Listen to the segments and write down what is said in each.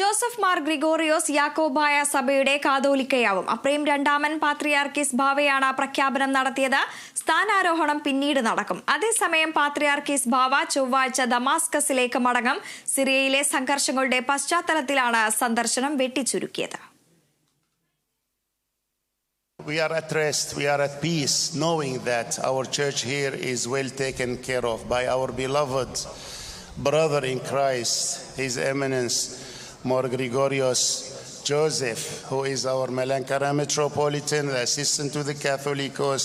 Joseph Mar Gregorios Yakobaya സഭയുടെ കാതോലിക്കയാവും. അപ്രേം രണ്ടാമൻ പാത്രിയാർക്കീസ് ഭാവയാണ് പ്രഖ്യാപനം നടത്തിയത്. സ്ഥാനാരോഹണം പിന്നീട് നടക്കും. അതേസമയം പാത്രിയാർക്കീസ് ഭാവ ചൊവ്വാഴ്ച ദമാസ്കസിലേക്ക് മടങ്ങും. സിറിയയിലെ സംഘർഷങ്ങളുടെ പശ്ചാത്തലത്തിലാണ് സന്ദർശനം വെട്ടിച്ചുരുക്കിയത്. We are at rest, we are at peace, knowing that our church here is well taken care of by our beloved brother in Christ, His Eminence, More Gregorios Joseph, who is our Malankara Metropolitan, assistant to the Catholicos,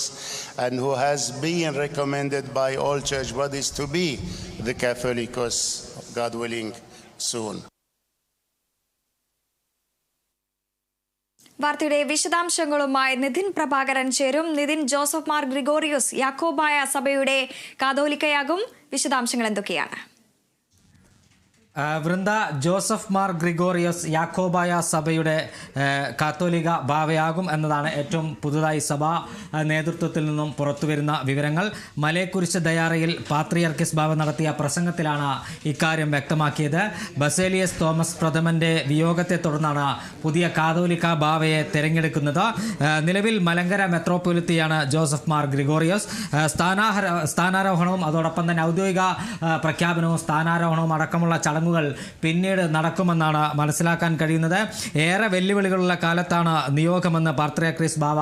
and who has been recommended by all church bodies to be the Catholicos, God willing, soon. വാർത്തയുടെ വിശദാംശങ്ങളുമായി നിതിൻ പ്രഭാകരൻ ചേരും നിതിൻ ജോസഫ് മാർ ഗ്രിഗോറിയോസ് യാക്കോബായ സഭയുടെ കാതോലിക്കയാകും വിശദാംശങ്ങൾ എന്തൊക്കെയാണ് വൃന്ദ ജോസഫ് മാർ ഗ്രിഗോറിയസ് യാക്കോബായ സഭയുടെ കാത്തോലിക ഭാവയാകും എന്നതാണ് ഏറ്റവും പുതുതായി സഭാ നേതൃത്വത്തിൽ നിന്നും പുറത്തുവരുന്ന വിവരങ്ങൾ. മലയെക്കുറിച്ച് ദയാറയിൽ പാത്രിയർക്കിസ് ബാബ നടത്തിയ പ്രസംഗത്തിലാണ് ഇക്കാര്യം വ്യക്തമാക്കിയത്. ബസേലിയസ് തോമസ് പ്രഥമന്റെ വിയോഗത്തെ തുടർന്നാണ് പുതിയ കാതോലിക ബാവയെ തെരഞ്ഞെടുക്കുന്നത്. നിലവിൽ മലങ്കര മെത്രോപൊലിത്തിയാണ് ജോസഫ് മാർ ഗ്രിഗോറിയസ്. സ്ഥാനാഹ സ്ഥാനാരോഹണവും അതോടൊപ്പം തന്നെ ഔദ്യോഗിക പ്രഖ്യാപനവും സ്ഥാനാരോഹണവും അടക്കമുള്ള ചടങ്ങുകൾ പിന്നീട് നടക്കുമെന്നാണ് മനസ്സിലാക്കാൻ കഴിയുന്നത്. ഏറെ വെല്ലുവിളികളുള്ള കാലത്താണ് നിയോഗമെന്ന് പാർത്രയ ക്രിസ് ബാവ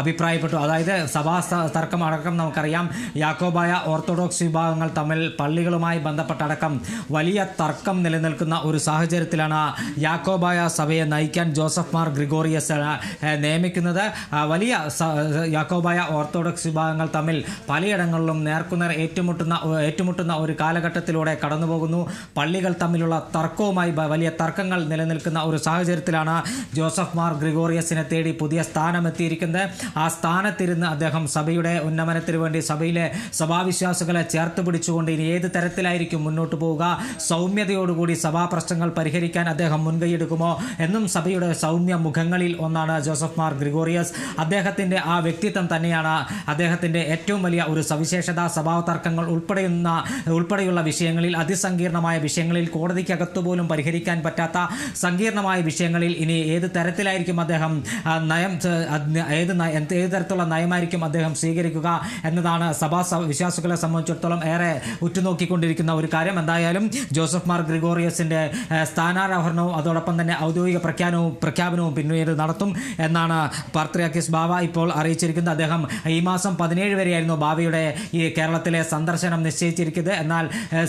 അഭിപ്രായപ്പെട്ടു. അതായത് സഭാ തർക്കം അടക്കം നമുക്കറിയാം. യാക്കോബായ ഓർത്തഡോക്സ് വിഭാഗങ്ങൾ തമ്മിൽ പള്ളികളുമായി ബന്ധപ്പെട്ടടക്കം വലിയ തർക്കം നിലനിൽക്കുന്ന ഒരു സാഹചര്യത്തിലാണ് യാക്കോബായ സഭയെ നയിക്കാൻ ജോസഫ് മാർ ഗ്രിഗോറിയസ് നിയമിക്കുന്നത്. വലിയ യാക്കോബായ ഓർത്തഡോക്സ് വിഭാഗങ്ങൾ തമ്മിൽ പലയിടങ്ങളിലും നേർക്കുനേർ ഏറ്റുമുട്ടുന്ന ഏറ്റുമുട്ടുന്ന ഒരു കാലഘട്ടത്തിലൂടെ കടന്നുപോകുന്നു. പള്ളികൾ തമ്മിലുള്ള തർക്കവുമായി വലിയ തർക്കങ്ങൾ നിലനിൽക്കുന്ന ഒരു സാഹചര്യത്തിലാണ് ജോസഫ് മാർ ഗ്രിഗോറിയസിനെ തേടി പുതിയ സ്ഥാനമെത്തിയിരിക്കുന്നത്. ആ സ്ഥാനത്തിരുന്ന് അദ്ദേഹം സഭയുടെ ഉന്നമനത്തിന് വേണ്ടി സഭയിലെ സഭാവിശ്വാസികളെ ചേർത്ത് പിടിച്ചുകൊണ്ട് ഇനി ഏത് തരത്തിലായിരിക്കും മുന്നോട്ട് പോവുക? സൗമ്യതയോടുകൂടി സഭാ പ്രശ്നങ്ങൾ പരിഹരിക്കാൻ അദ്ദേഹം മുൻകൈയെടുക്കുമോ? എന്നും സഭയുടെ സൗമ്യ മുഖങ്ങളിൽ ഒന്നാണ് ജോസഫ് മാർ ഗ്രിഗോറിയസ്. അദ്ദേഹത്തിന്റെ ആ വ്യക്തിത്വം തന്നെയാണ് അദ്ദേഹത്തിന്റെ ഏറ്റവും വലിയ ഒരു സവിശേഷത. സ്വഭാവ തർക്കങ്ങൾ ഉൾപ്പെടെയുന്ന ഉൾപ്പെടെയുള്ള വിഷയങ്ങളിൽ അതിസങ്കീർണമായ വിഷയങ്ങളിൽ കോടതിക്കകത്തു പോലും പരിഹരിക്കാൻ പറ്റാത്ത സങ്കീർണമായ വിഷയങ്ങളിൽ ഇനി ഏത് തരത്തിലായിരിക്കും അദ്ദേഹം നയം ഏത് ഏത് തരത്തിലുള്ള നയമായിരിക്കും അദ്ദേഹം സ്വീകരിക്കുക എന്നതാണ് സഭാ വിശ്വാസികളെ സംബന്ധിച്ചിടത്തോളം ഏറെ ഉറ്റുനോക്കിക്കൊണ്ടിരിക്കുന്ന ഒരു കാര്യം. എന്തായാലും ജോസഫ് മാർ ഗ്രിഗോറിയസിന്റെ ഏഹ്, സ്ഥാനാരോഹണവും അതോടൊപ്പം തന്നെ ഔദ്യോഗിക പ്രഖ്യാപനവും പ്രഖ്യാപനവും പിന്നീട് നടത്തും എന്നാണ് പാർത്രിയാക്കിസ് ബാവ ഇപ്പോൾ അറിയിച്ചിരിക്കുന്നത്. അദ്ദേഹം ഈ മാസം പതിനേഴ് വരെയായിരുന്നു ബാവയുടെ ഈ കേരളത്തിലെ സന്ദർശനം നിശ്ചയിച്ചിരിക്കുന്നത്. എന്നാൽ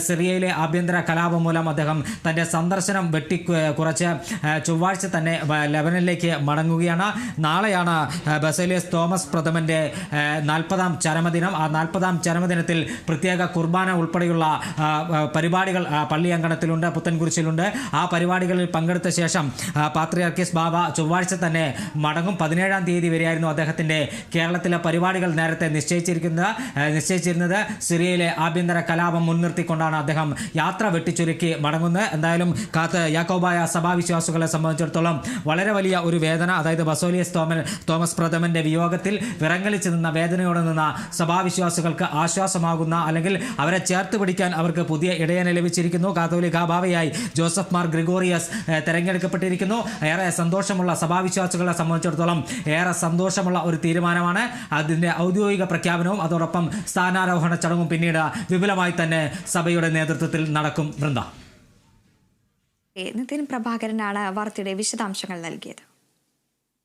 സിറിയയിലെ ആഭ്യന്തര കലാപം മൂലം അദ്ദേഹം തന്റെ സന്ദർശനം വെട്ടി കുറച്ച് ചൊവ്വാഴ്ച തന്നെ ലബനിലേക്ക് മടങ്ങുകയാണ്. നാളെയാണ് ബസേലിയസ് തോമസ് പ്രഥമന്റെ ഏഹ്, നാൽപ്പതാം ചരമദിനം. ആ നാൽപ്പതാം ചരമദിനത്തിൽ പ്രത്യേക കുർബാന ഉൾപ്പെടെയുള്ള പരിപാടികൾ പള്ളി അങ്കണത്തിലുണ്ട് പുത്തൻകുരിശിലുണ്ട്. ആ പരിപാടികളിൽ പങ്കെടുത്ത ശേഷം പാത്രിയാർക്കിസ് ബാബ ചൊവ്വാഴ്ച തന്നെ മടങ്ങും. പതിനേഴാം തീയതി വരെയായിരുന്നു അദ്ദേഹത്തിന്റെ കേരളത്തിലെ പരിപാടികൾ നേരത്തെ നിശ്ചയിച്ചിരിക്കുന്നത്. നിശ്ചയിച്ചിരുന്നത് സിറിയയിലെ ആഭ്യന്തര കലാപം മുൻനിർത്തിക്കൊണ്ടാണ് അദ്ദേഹം യാത്ര വെട്ടിച്ചുരുക്കി മടങ്ങുന്നത് എന്തായാലും കാത്ത് യാക്കോബായ സഭാവിശ്വാസികളെ സംബന്ധിച്ചിടത്തോളം വളരെ വലിയ ഒരു വേദന. അതായത് ബസോലിയസ് തോമൻ തോമസ് പ്രഥമന്റെ വിയോഗത്തിൽ വിറങ്ങലിച്ച് നിന്ന വേദനയോടെ നിന്ന സഭാവിശ്വാസികൾക്ക് ആശ്വാസമാകുന്ന അല്ലെങ്കിൽ അവരെ ചേർത്ത് പിടിക്കാൻ അവർക്ക് പുതിയ ഇടയനെ ലഭിച്ചിരിക്കുന്നു. കാത്തോലിക ഭാവയായി ജോസഫ് മാർ ഗ്രിഗോറിയസ് തെരഞ്ഞെടുക്കപ്പെട്ടിരിക്കുന്നു. ഏറെ സന്തോഷമുള്ള സഭാവിശ്വാസികളെ സംബന്ധിച്ചിടത്തോളം ഏറെ സന്തോഷമുള്ള ഒരു തീരുമാനമാണ്. അതിന്റെ ഔദ്യോഗിക പ്രഖ്യാപനവും അതോടൊപ്പം സ്ഥാനാരോഹണ ചടങ്ങും പിന്നീട് വിപുലമായി തന്നെ സഭയുടെ നേതൃത്വത്തിൽ നടക്കും. വൃന്ദ. നിതിൻ പ്രഭാകരനാണ് വാർത്തയുടെ വിശദാംശങ്ങൾ നൽകിയത്.